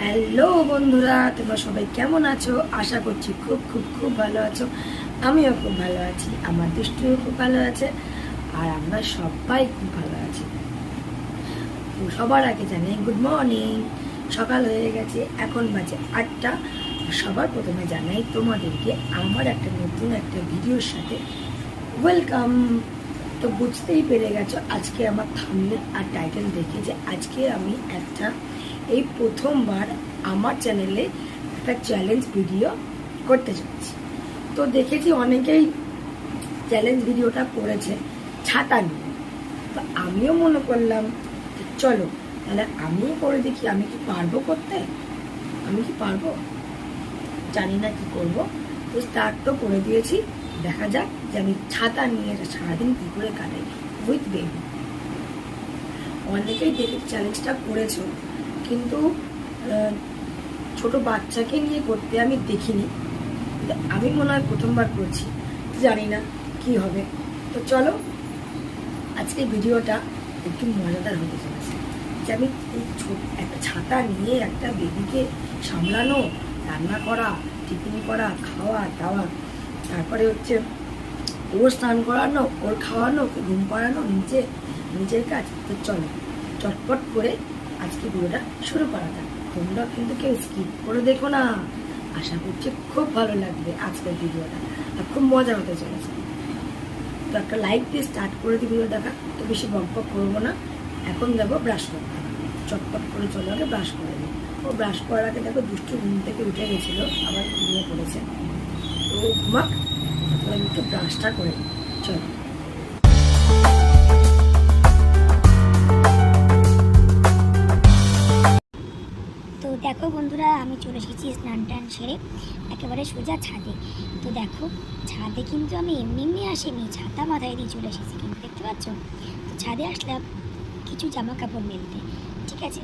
Hello বন্ধুরা, তোমরা সবাই কেমন আছো? আশা করছি খুব খুব খুব ভালো আছো। আমিও খুব ভালো আছি, আমার দুষ্টুও খুব ভালো আছে, আর আমরা সবাই খুব ভালো আছি। সবার আগে জানি গুড মর্নিং সকাল হয়ে গেছে, এখন বাজে আটটা। সবার প্রথমে জানাই তোমাদেরকে, আমার একটা নতুন একটা ভিডিওর সাথে ওয়েলকাম তো বুঝতেই পেরে গেছো, আজকে আমার থামলে আর টাইটেল দেখে যে আজকে আমি একটা, এই প্রথমবার আমার চ্যানেলে একটা চ্যালেঞ্জ ভিডিও করতে যাচ্ছি তো দেখেছি অনেকেই চ্যালেঞ্জ ভিডিওটা করেছে ছাতা নিয়ে। তো আমিও মনে করলাম চলো, তাহলে আমিও করে দেখি, আমি কি পারব করতে? আমি কি পারব? জানি না কি করব। তো স্টার্ট তো করে দিয়েছি। দেখা যাক যে আমি ছাতা নিয়ে সারাদিন কি করে কাটাই। উইথ বেবি অনেকেই দেখে চ্যালেঞ্জটা করেছ, কিন্তু ছোট বাচ্চাকে নিয়ে করতে আমি দেখিনি। আমি মনে হয় প্রথমবার করছি, জানি না কি হবে। তো চলো, আজকে ভিডিওটা একটু মজাদার হতে চলেছে। যে আমি এই একটা ছাতা নিয়ে একটা বেবিকে সামলানো, রান্না করা, টিফিন করা, খাওয়া, দাওয়া তারপরে হচ্ছে ওর স্নান করানো, ওর খাওয়ানো, ঘুম পাড়ানো নিচে নিজের কাজ, তো চলো। চটপট করে আজকে ভিডিওটা শুরু করা যাক। তোমরা কিন্তু কেউ স্কিপ করে দেখো না। আশা করছি খুব ভালো লাগবে আজকের ভিডিওটা আর খুব মজা হতে চলেছে। তো একটা লাইক দিয়ে স্টার্ট করে দিই ভিডিও দেখা। তো বেশি বক করব না। এখন যাব ব্রাশ করতে চটপট করে চলে আগে ব্রাশ করে দিই ও ব্রাশ করার আগে দেখো দুষ্টু ঘুম থেকে উঠে গেছিল, আবার ঘুমিয়ে পড়েছে। ঘুমাক আমি ব্রাশটা করে তো দেখো বন্ধুরা, আমি চলে এসেছি স্নান টান সেরে, একেবারে সোজা ছাদে। তো দেখো, ছাদে কিন্তু আমি এমনি এমনি আসিনি, ছাতা মাথায় দিয়ে চলে এসেছি কিন্তু, দেখতে পাচ্ছ? তো ছাদে আসলাম কিছু জামা কাপড় মেলতে, ঠিক আছে?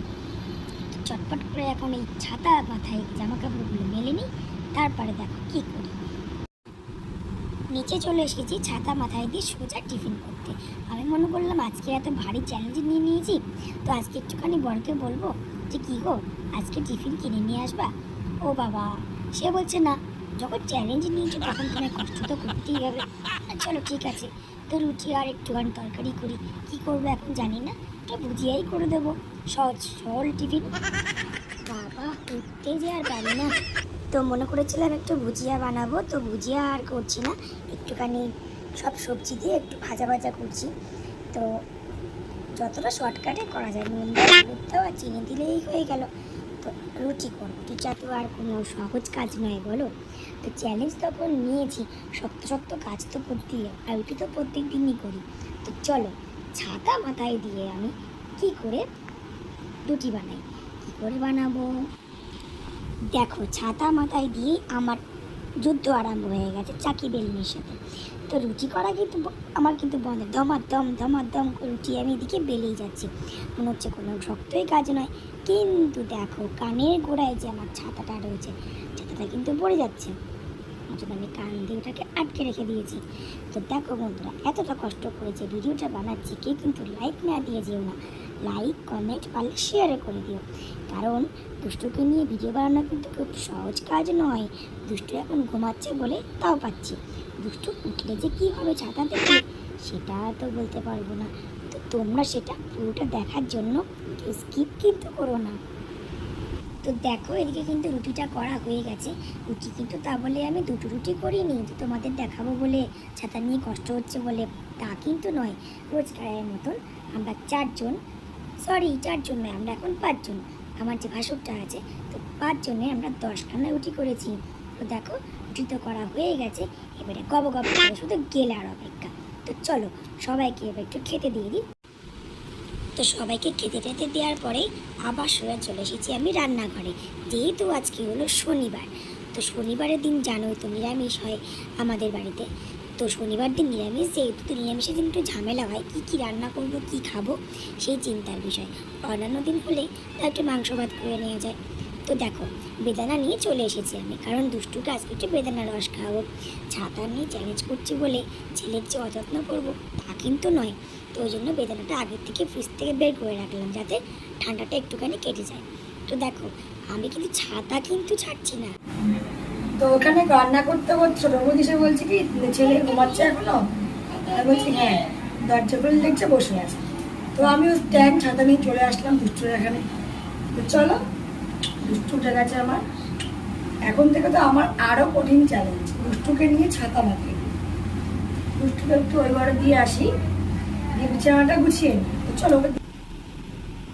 চটপট করে এখন এই ছাতা মাথায় জামা কাপড়গুলো মেলে নিই, তারপরে দেখো কী করি। নিচে চলে এসেছি ছাতা মাথায় দিয়ে সোজা টিফিন করতে। আমি মনে করলাম, আজকে এত ভারী চ্যালেঞ্জ নিয়ে নিয়েছি, তো আজকে একটুখানি বড়কে বলব যে, কী গো, আজকে টিফিন কিনে নিয়ে আসবা? ও বাবা। সে বলছে, না, যখন চ্যালেঞ্জ নিয়েছো তখন তোমায় কষ্ট তো করতেই হবে। আর চলো, ঠিক আছে। তো রুটি আর একটুখানি তরকারি করি। কি করব এখন জানি না, তো বুঝিয়াই করে দেবো। সহজ, সরল টিফিন? বাবা উঠতে যে আর পারি না। তো মনে করেছিলাম একটু ভুজিয়া বানাবো, তো ভুজিয়া আর করছি না। একটুখানি সব সবজি দিয়ে একটু ভাজা ভাজা করছি। তো যতটা শর্টকাটে করা যায়, নুন হলুদ দেওয়া, চিনি দিলেই হয়ে গেল। তো রুটি করো রুটিটা তো আর কোনো সহজ কাজ নয়, বলো? তো চ্যালেঞ্জ তখন নিয়েছি। শক্ত শক্ত কাজ তো করতেই আর রুটি তো প্রত্যেক দিনই করি। তো চলো, ছাতা মাথায় দিয়ে আমি কি করে রুটি বানাই? কি করে বানাবো? দেখো, ছাতা মাথায় দিয়ে আমার যুদ্ধ আরম্ভ হয়ে গেছে চাকি বেলনির সাথে। তো রুটি করা কিন্তু আমার কিন্তু বন্ধ। দমার দম দমার দম করে রুটি আমি এদিকে বেলেই যাচ্ছি। মনে হচ্ছে কোনো শক্তই কাজ নয়। কিন্তু দেখো, কানের গোড়ায় যে আমার ছাতাটা রয়েছে, ছাতাটা কিন্তু পড়ে যাচ্ছে। অথচ আমি কান দিয়ে ওটাকে আটকে রেখে দিয়েছি। তো দেখো বন্ধুরা, এতটা কষ্ট করেছে ভিডিওটা বানাচ্ছি, কে কিন্তু লাইক না দিয়ে যেও না। লাইক কমেন্ট পারলে শেয়ারে করে দিও। কারণ দুষ্টুকে নিয়ে ভিডিও বানানো কিন্তু খুব সহজ কাজ নয়। দুষ্টু এখন ঘুমাচ্ছে বলে তাও পাচ্ছি। দুষ্টু উঠলে যে কী হবে ছাতা থেকে, সেটা তো বলতে পারব না। তো তোমরা সেটা পুরোটা দেখার জন্য স্কিপ কিন্তু করো না। তো দেখো, এদিকে কিন্তু রুটিটা করা হয়ে গেছে। রুটি কিন্তু তা বলে আমি দুটো রুটি করিনি যে তোমাদের দেখাবো বলে ছাতা নিয়ে কষ্ট হচ্ছে বলে। তা কিন্তু নয়, রোজকারের মতন আমরা চারজন সরি চারজন নয়, আমরা এখন পাঁচজন। আমার যে ভাসুকটা আছে, তো পাঁচজনে আমরা দশখানা রুটি করেছি। তো দেখো, রুটি তো করা হয়ে গেছে, এবারে গব গব শুধু গেলার অপেক্ষা। তো চলো, সবাইকে এবার একটু খেতে দিয়ে দিই। তো সবাইকে খেতে টেতে দেওয়ার পরে আবার সোজা চলে এসেছি আমি রান্নাঘরে। যেহেতু আজকে হলো শনিবার, তো শনিবারের দিন জানোই তো নিরামিষ হয় আমাদের বাড়িতে। তো শনিবার দিন নিরামিষ, যেহেতু তো নিরামিষের দিন একটু ঝামেলা হয়, কী কী রান্না করব, কী খাব সেই চিন্তার বিষয়। অন্যান্য দিন হলে একটু মাংস ভাত করে নেওয়া যায়। তো দেখো, বেদানা নিয়ে চলে এসেছি আমি, কারণ দুষ্টুকে আজকে একটু বেদানা রস খাওয়াবো। ছাতা নিয়ে চ্যালেঞ্জ করছি বলে ছেলের যে অযত্ন করব, তা কিন্তু নয়। তো ওই জন্য বেদানাটা আগের থেকে ফ্রিজ থেকে বের করে রাখলাম, যাতে ঠান্ডাটা একটুখানি কেটে যায়। তো দেখো, আমি কিন্তু ছাতা কিন্তু ছাড়ছি না। তো ওখানে রান্না করতে করতে ছোট বৌদি সে বলছে কি, ছেলে ঘুমাচ্ছে এখনও? বলছি হ্যাঁ দরজা খুলে দেখছে, বসে আছে। তো আমি ওই ট্যাঙ্ক ছাতা নিয়ে চলে আসলাম দুষ্টুর এখানে। তো চলো দুষ্টু উঠে গেছে আমার। এখন থেকে তো আমার আরও কঠিন চ্যালেঞ্জ দুষ্টুকে নিয়ে ছাতা মাথায় দুষ্টুকে একটু ওই ঘরে দিয়ে আসি। দিয়ে বিছানাটা গুছিয়ে নিই। চলো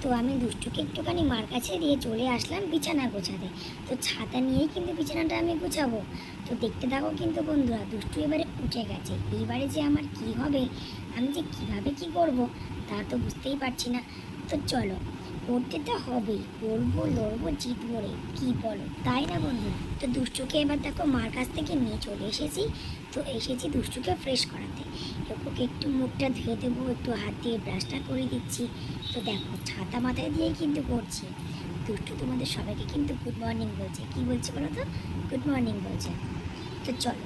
তো আমি দুষ্টুকে একটুখানি মার কাছে দিয়ে চলে আসলাম বিছানা গোছাতে। তো ছাতা নিয়েই কিন্তু বিছানাটা আমি গোছাবো। তো দেখতে থাকো কিন্তু বন্ধুরা, দুষ্টু এবারে উঠে গেছে। এইবারে যে আমার কি হবে, আমি যে কীভাবে কি করব তা তো বুঝতেই পারছি না। তো চলো করতে তো হবেই করব, লড়বো, জিতবো রে। কী বলো? তাই না বন্ধু? তো দুষ্টুকে এবার দেখো মার কাছ থেকে নিয়ে চলে এসেছি। তো এসেছি দুষ্টুকে ফ্রেশ করাতে। ওকে একটু মুখটা ধুয়ে দেবো, একটু হাত দিয়ে ব্রাশটা করে দিচ্ছি। তো দেখো, ছাতা মাথায় দিয়ে কিন্তু করছি। দুষ্টু তোমাদের সবাইকে কিন্তু গুড মর্নিং বলছে। কি বলছে বলো তো? গুড মর্নিং বলছে। তো চলো,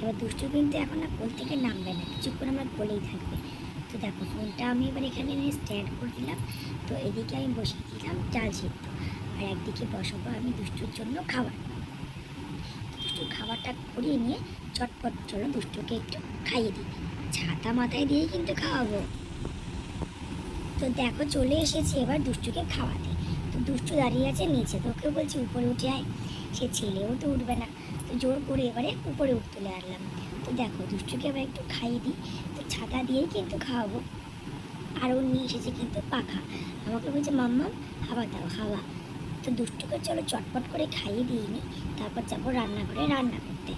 এবার দুষ্টু কিন্তু এখন আর কোল থেকে নামবে না। কিছুক্ষণ আমরা কোলেই থাকবে। তো দেখো ফোনটা আমি এবার এখানে নিয়ে স্ট্যান্ড করে দিলাম। তো এদিকে আমি বসিয়ে দিলাম চাল সিদ্ধ। আর একদিকে বসাবো আমি দুষ্টুর জন্য খাবার। দুষ্টুর খাবারটা করিয়ে নিয়ে চটপট চলো দুষ্টুকে একটু খাইয়ে দিই। ছাতা মাথায় দিয়ে কিন্তু খাওয়াবো। তো দেখো, চলে এসেছি এবার দুষ্টুকে খাওয়াতে। তো দুষ্টু দাঁড়িয়ে আছে নিচে তোকে বলছি উপরে উঠে আয়। সে ছেলেও তো উঠবে না। তো জোর করে এবারে উপরে উঠ তুলে আনলাম তো দেখো, দুষ্টুকে এবার একটু খাইয়ে দিই। ছাতা দিয়েই কিন্তু খাওয়াবো। আর ও নিয়ে এসেছে কিন্তু পাখা। আমাকে বলছে, মাম্মা হাওয়া দাও হাওয়া তো দুষ্টুকে চলো, চটপট করে খাইয়ে দিয়ে নিই তারপর যাব রান্নাঘরে রান্না করতে।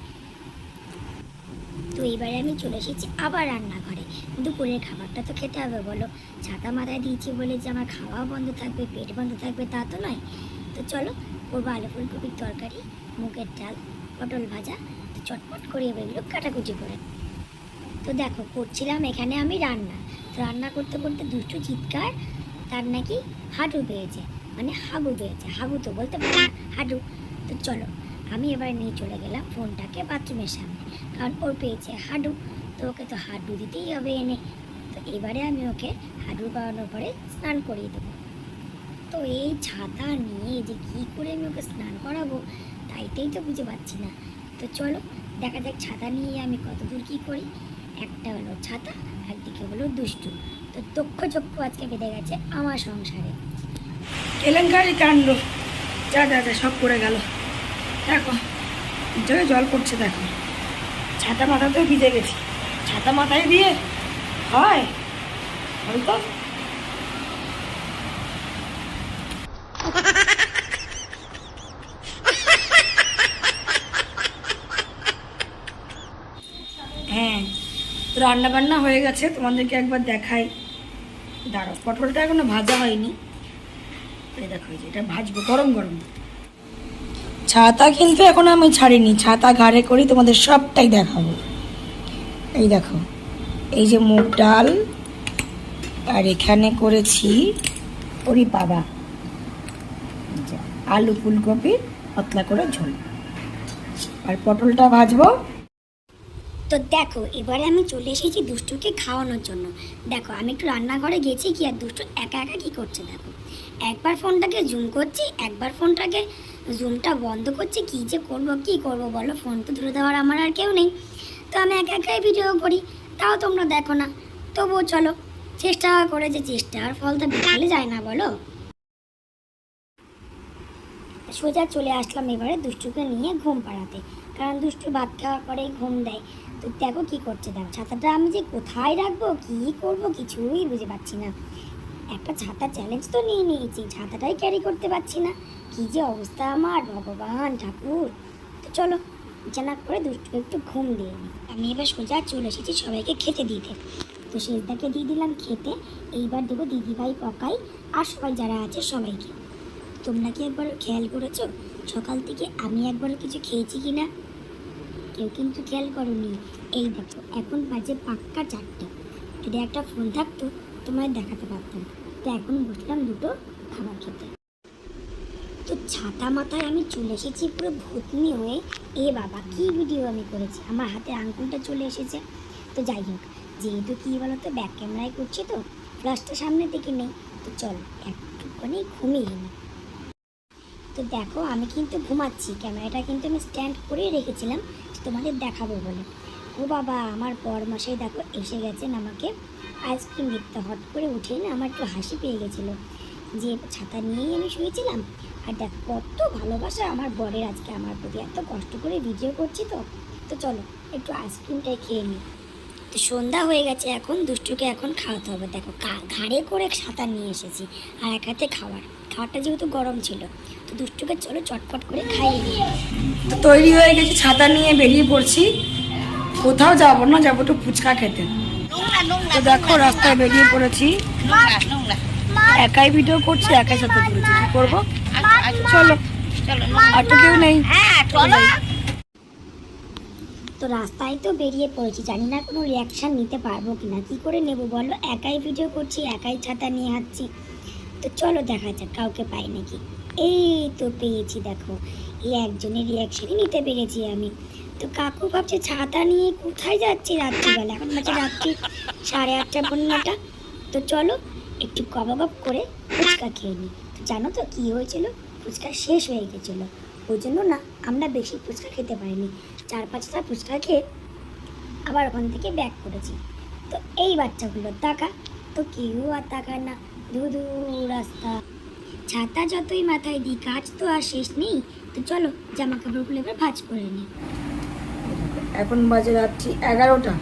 তো এবারে আমি চলে এসেছি আবার রান্নাঘরে। দুপুরের খাবারটা তো খেতে হবে, বলো। ছাতা মাথায় দিয়েছি বলে যে আমার খাওয়া বন্ধ থাকবে, পেট বন্ধ থাকবে, তা তো নয়। তো চলো, করব আলু ফুলকপির তরকারি, মুগের ডাল, পটল ভাজা। তো চটপট করে এগুলো কাটাকুটি করে। তো দেখো, করছিলাম এখানে আমি রান্না। তো রান্না করতে করতে দুষ্টু চিৎকার, তার নাকি হাঁটু পেয়েছে। মানে হাগু পেয়েছে হাগু তো বলতে পারি হাঁটু। তো চলো, আমি এবার নিয়ে চলে গেলাম ফোনটাকে বাথরুমের সামনে, কারণ ওর পেয়েছে হাডু তো ওকে তো হাডু দিতেই হবে এনে। তো এবারে আমি ওকে হাডু পাওয়ানোর পরে স্নান করিয়ে দেবো। তো এই ছাতা নিয়ে যে কী করে আমি ওকে স্নান করাবো, তাইতেই তো বুঝে পাচ্ছি না। তো চলো, দেখা যাক ছাতা নিয়ে আমি কত দূর কী করি। একটা হলো ছাতা একদিকে হলো দুষ্টু। তো দক্ষ চক্ষু আজকে বেঁধে গেছে আমার সংসারে। কেলেঙ্কারি কাণ্ড। যা যা যা, সব পড়ে গেল। দেখো, জলে জল পড়ছে, দেখো। ছাতা মাথাতেও ভিজে গেছি। ছাতা মাথায় দিয়ে হয় হয়তো হ্যাঁ। রান্না বান্না হয়ে গেছে, তোমাদেরকে একবার দেখাই। দাঁড়াও, পটলটা এখনও ভাজা হয়নি। এই দেখো যে এটা ভাজবো, গরম গরম। ছাতা কিন্তু এখন আমি ছাড়িনি, ছাতা ঘাড়ে করি তোমাদের সবটাই দেখাবো। এই দেখো, এই যে মুগ ডাল, আর এখানে করেছি ওরি বাবা। আলু ফুলকপি, পাতলা করে ঝোল। আর পটলটা ভাজবো। তো দেখো, এবারে আমি চলে এসেছি দুষ্টুকে খাওয়ানোর জন্য। দেখো, আমি একটু রান্নাঘরে গেছি, কি আর দুষ্টু একা একা কি করছে দেখো। একবার ফোনটাকে জুম করছি, একবার ফোনটাকে জুমটা বন্ধ করছি, কি যে করব, কি করব বলো ফোন তো ধরে দেওয়ার আমার আর কেউ নেই। তো আমি একা একাই ভিডিও করি, তাও তোমরা দেখো না। তবুও চলো, চেষ্টা করে যে চেষ্টা চেষ্টার ফল তো বিকালে যায় না বলো। সোজা চলে আসলাম এবারে দুষ্টুকে নিয়ে ঘুম পাড়াতে। কারণ দুষ্টু ভাত খাওয়ার পরেই ঘুম দেয়। তো দেখো কি করছে, দেখো ছাতাটা আমি যে কোথায় রাখব, কি করব কিছুই বুঝে পাচ্ছি না। একটা ছাতা চ্যালেঞ্জ তো নিয়ে নিয়েছি, ছাতাটাই ক্যারি করতে পারছি না। কি যে অবস্থা আমার, ভগবান, ঠাকুর। তো চলো বিছানা করে দুষ্টুকে একটু ঘুম দিয়ে নিই আমি এবার সোজা চলে এসেছি সবাইকে খেতে দিতে। তো শেষদাকে দিয়ে দিলাম খেতে। এইবার দেবো দিদিভাই পকাই আর সবাই যারা আছে সবাইকে। তোমরা কি একবার খেয়াল করেছ? সকাল থেকে আমি একবারও কিছু খেয়েছি কি না কেউ কিন্তু খেয়াল করনি। এই দেখো, এখন বাজে পাক্কা চারটে। যদি একটা ফোন থাকতো, তোমায় দেখাতে পারতাম। তো এখন বসলাম দুটো খাবার খেতে। তো ছাতা মাথায় আমি চলে এসেছি পুরো ভূতনি হয়ে। এ বাবা, কি ভিডিও আমি করেছি? আমার হাতে আঙ্গুলটা চলে এসেছে। তো যাই হোক, যেহেতু কী বলো তো ব্যাক ক্যামেরায় করছি তো ফ্লাশটা সামনে থেকে নেই। তো চলো, একটুখানি ঘুমিয়ে নিই তো দেখো, আমি কিন্তু ঘুমাচ্ছি। ক্যামেরাটা কিন্তু আমি স্ট্যান্ড করেই রেখেছিলাম। তোমাদের দেখাবো বলে। ও বাবা, আমার মাসেই দেখো এসে গেছেন আমাকে আইসক্রিম দিতে। হট করে উঠে না আমার একটু হাসি পেয়ে গেছিল যে ছাতা নিয়েই আমি শুয়েছিলাম। আর দেখ, কত ভালোবাসা আমার বরের আজকে আমার প্রতি। এত কষ্ট করে ভিডিও করছি তো। তো চলো, একটু আইসক্রিমটাই খেয়ে নিই। তো সন্ধ্যা হয়ে গেছে এখন, দুষ্টুকে এখন খাওয়াতে হবে। দেখো ঘাড়ে করে সাঁতার নিয়ে এসেছি। আর এক হাতে খাওয়ার খাওয়ারটা যেহেতু গরম ছিল। দুষ্টুকে চলো চটপট করে খাইয়ে দিই। তো তৈরি হয়ে গেছি ছাতা নিয়ে বেরিয়ে পড়ছি। কোথাও যাব না যাব একটু ফুচকা খেতে। তো দেখো রাস্তায় বেরিয়ে পড়েছি। একাই ভিডিও করছি একাই সাথে তুলেছি কি করব। চলো। আর তো কেউ নেই। তো রাস্তায় তো বেরিয়ে পড়েছি জানি না কোনো রিয়াকশান নিতে পারব কিনা। কি না কী করে নেব বলো? একাই ভিডিও করছি একাই ছাতা নিয়ে হাঁটছি। তো চলো দেখা যাক কাউকে পাই নাকি। এই তো পেয়েছি, দেখো। এই একজনের রিয়াকশানই নিতে পেরেছি আমি। তো কাকু ভাবছে, ছাতা নিয়ে কোথায় যাচ্ছি রাত্রিবেলা? এখন বাজে রাত্রি সাড়ে আটটা পনেরোটা। তো চলো, একটু গপ করে ফুচকা খেয়ে নিই। তো জানো তো কী হয়েছিল? ফুচকা শেষ হয়ে গেছিল। ওই জন্য না, আমরা বেশি ফুচকা খেতে পারিনি। চার পাঁচটা ফুচকা খেয়ে আবার ওখান থেকে ব্যাক করেছি। তো এই বাচ্চাগুলো টাকা তো কেউ আর তাকায় না। ধু রাস্তা। ছাতা যতই মাথায় দিই, কাজ তো আর শেষ নেই। তো চলো জামা কাপড়গুলো এবার ভাজ করে নিই এখন বাজে রাত্রি এগারোটা।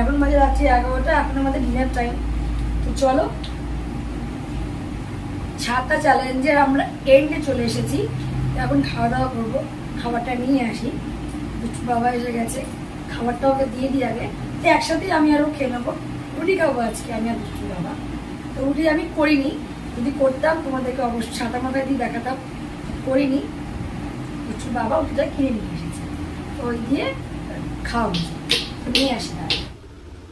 এখন বাজে রাত্রি এগারোটা, এখন আমাদের ডিনার টাইম তো চলো, ছাতা চ্যালেঞ্জের আমরা এন্ডে চলে এসেছি। এখন খাওয়া দাওয়া করব, খাবারটা নিয়ে আসি। বাবা এসে গেছে, খাবারটা ওকে দিয়ে দিই আগে। তো একসাথেই আমি আরও খেয়ে নেব। রুটি খাব আজকে, আমি আর রুটি আমি করিনি, যদি করতাম, তোমাদেরকে অবশ্যই ছাতা মাথায় দিয়ে দেখাতাম, করিনি। কিছু বাবা ওটা কিনে নিয়ে এসেছে। ওই দিয়ে খাওয়া নিয়ে আসি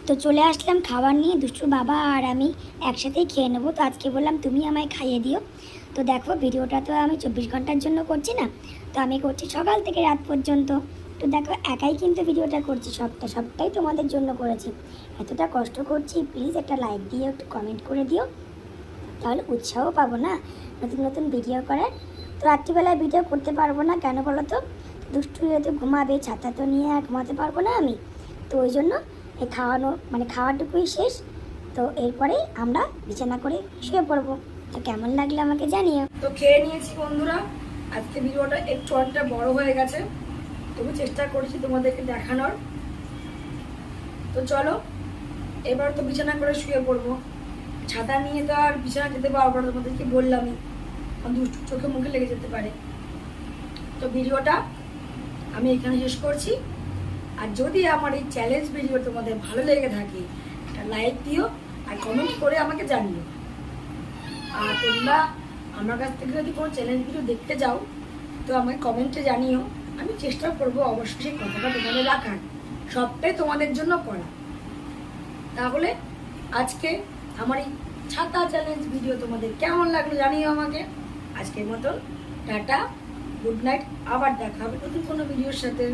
তো চলে আসলাম খাবার নিয়ে দুষ্টুর বাবা আর আমি একসাথেই খেয়ে নেব। তো আজকে বললাম তুমি আমায় খাইয়ে দিও। তো দেখো, ভিডিওটা তো আমি চব্বিশ ঘণ্টার জন্য করছি না। তো আমি করছি সকাল থেকে রাত পর্যন্ত। তো দেখো, একাই কিন্তু ভিডিওটা করছি, সবটা, সবটাই তোমাদের জন্য করেছি। এতটা কষ্ট করছি প্লিজ একটা লাইক দিয়ে একটু কমেন্ট করে দিও। তাহলে উৎসাহ পাবো না নতুন নতুন ভিডিও করার। তো রাত্রিবেলায় ভিডিও করতে পারব না, কেন বলো তো? দুষ্টু যেহেতু ঘুমাবে, ছাতা তো নিয়ে আর ঘুমাতে পারব না আমি। তো ওই জন্য এই খাওয়ানো মানে খাওয়াটুকুই শেষ। তো এরপরে আমরা বিছানা করে শুয়ে পড়ব। তো কেমন লাগল আমাকে জানিও। তো খেয়ে নিয়েছি বন্ধুরা, আজকে ভিডিওটা একটু অনেকটা বড় হয়ে গেছে। তবু চেষ্টা করেছি তোমাদেরকে দেখানোর। তো চলো, এবার তো বিছানা করে শুয়ে পড়ব। ছাতা নিয়ে তো আর বিছানা যেতে পারব না, তোমাদেরকে বললামই। দুষ্টু চোখে মুখে লেগে যেতে পারে। তো ভিডিওটা আমি এখানে শেষ করছি। আর যদি আমার এই চ্যালেঞ্জ ভিডিও তোমাদের ভালো লেগে থাকে, একটা লাইক দিও আর কমেন্ট করে আমাকে জানিও। আর তোমরা আমার কাছ থেকে যদি কোনো চ্যালেঞ্জ ভিডিও দেখতে যাও তো আমাকে কমেন্টে জানিও। আমি চেষ্টা করব অবশ্যই সেই কথাটা তোমাকে রাখার। সবটাই তোমাদের জন্য করা। তাহলে আজকে আমার এই ছাতা চ্যালেঞ্জ ভিডিও তোমাদের কেমন লাগল জানিও আমাকে। আজকের মতন টাটা গুড নাইট আবার দেখা হবে নতুন কোনো ভিডিওর সাথে।